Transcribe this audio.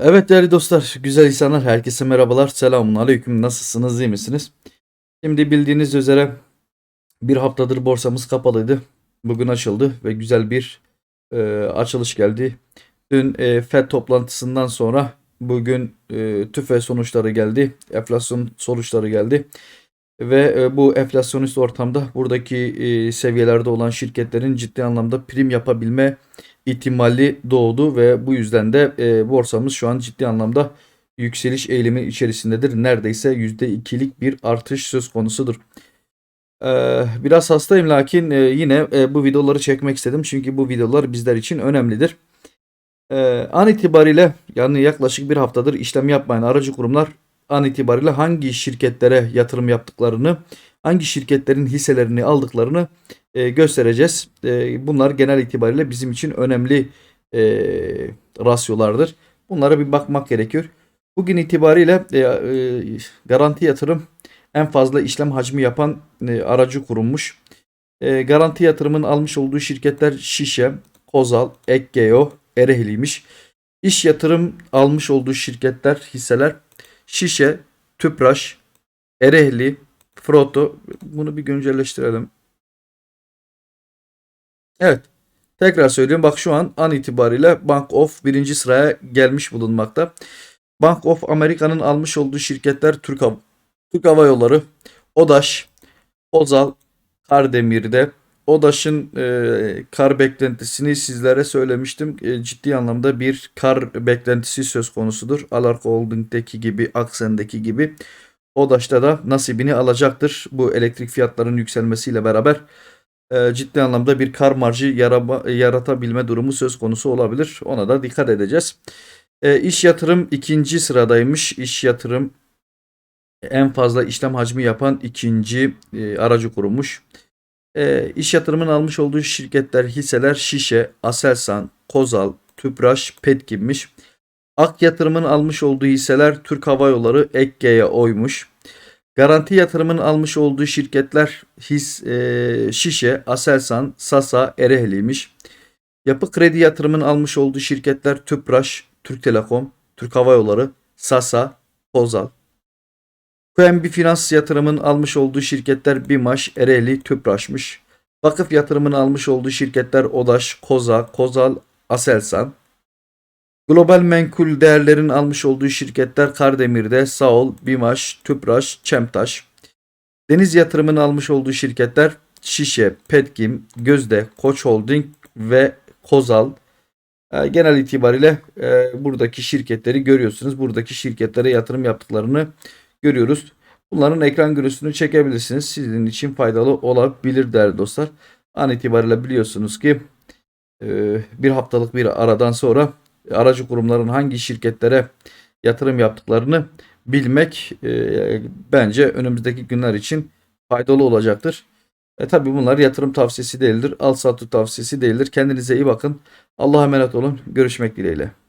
Evet değerli dostlar, güzel insanlar, herkese merhabalar, selamun aleyküm, nasılsınız, iyi misiniz? Şimdi bildiğiniz üzere bir haftadır borsamız kapalıydı. Bugün açıldı ve güzel bir e, açılış geldi. Dün e, FED toplantısından sonra bugün e, TÜFE sonuçları geldi, enflasyon sonuçları geldi. Ve e, bu enflasyonist ortamda buradaki e, seviyelerde olan şirketlerin ciddi anlamda prim yapabilme ihtimali doğdu ve bu yüzden de e, borsamız şu an ciddi anlamda yükseliş eğilimi içerisindedir. Neredeyse %2'lik bir artış söz konusudur. Biraz hastayım lakin yine bu videoları çekmek istedim çünkü bu videolar bizler için önemlidir. An itibariyle yani yaklaşık bir haftadır işlem yapmayan aracı kurumlar an itibariyle hangi şirketlere yatırım yaptıklarını, hangi şirketlerin hisselerini aldıklarını e, göstereceğiz. E, bunlar genel itibariyle bizim için önemli e, rasyolardır. Bunlara bir bakmak gerekiyor. Bugün itibariyle e, e, garanti yatırım en fazla işlem hacmi yapan e, aracı kurulmuş. E, garanti yatırımın almış olduğu şirketler Şişe, Kozal, Ekgeo, Ereğli'ymiş. İş yatırım almış olduğu şirketler, hisseler Şişe, Tüpraş, Ereğli, Froto. Bunu bir güncelleştirelim. Evet. Tekrar söylüyorum. Bak şu an an itibariyle Bank of birinci sıraya gelmiş bulunmakta. Bank of Amerika'nın almış olduğu şirketler Türk, Hava, Türk Hava Yolları, Odaş, Ozal, Kardemir'de. Odaş'ın e, kar beklentisini sizlere söylemiştim. E, ciddi anlamda bir kar beklentisi söz konusudur. Alarko Holding'deki gibi, Aksen'deki gibi. Odaş'ta da nasibini alacaktır. Bu elektrik fiyatlarının yükselmesiyle beraber e, ciddi anlamda bir kar marjı yarama, yaratabilme durumu söz konusu olabilir. Ona da dikkat edeceğiz. E, iş yatırım ikinci sıradaymış. İş yatırım en fazla işlem hacmi yapan ikinci e, aracı kurumuş. E, iş yatırımın almış olduğu şirketler, hisseler Şişe, Aselsan, Kozal, Tüpraş, Petkim'miş. Ak yatırımın almış olduğu hisseler Türk Hava Yolları, Ekge'ye oymuş. Garanti yatırımın almış olduğu şirketler his, e, Şişe, Aselsan, Sasa, Ereğli'ymiş. Yapı kredi yatırımın almış olduğu şirketler Tüpraş, Türk Telekom, Türk Hava Yolları, Sasa, Kozal. QNB Finans yatırımın almış olduğu şirketler Bimaş, Ereğli, Tüpraş'mış. Vakıf yatırımın almış olduğu şirketler Odaş, Koza, Kozal, Aselsan. Global menkul değerlerin almış olduğu şirketler Kardemir'de, Saol, Bimaş, Tüpraş, Çemtaş. Deniz yatırımın almış olduğu şirketler Şişe, Petkim, Gözde, Koç Holding ve Kozal. E, genel itibariyle e, buradaki şirketleri görüyorsunuz. Buradaki şirketlere yatırım yaptıklarını görüyoruz. Bunların ekran görüntüsünü çekebilirsiniz. Sizin için faydalı olabilir değerli dostlar. An itibariyle biliyorsunuz ki e, bir haftalık bir aradan sonra aracı kurumların hangi şirketlere yatırım yaptıklarını bilmek e, bence önümüzdeki günler için faydalı olacaktır. E tabi bunlar yatırım tavsiyesi değildir. Al satı tavsiyesi değildir. Kendinize iyi bakın. Allah'a emanet olun. Görüşmek dileğiyle.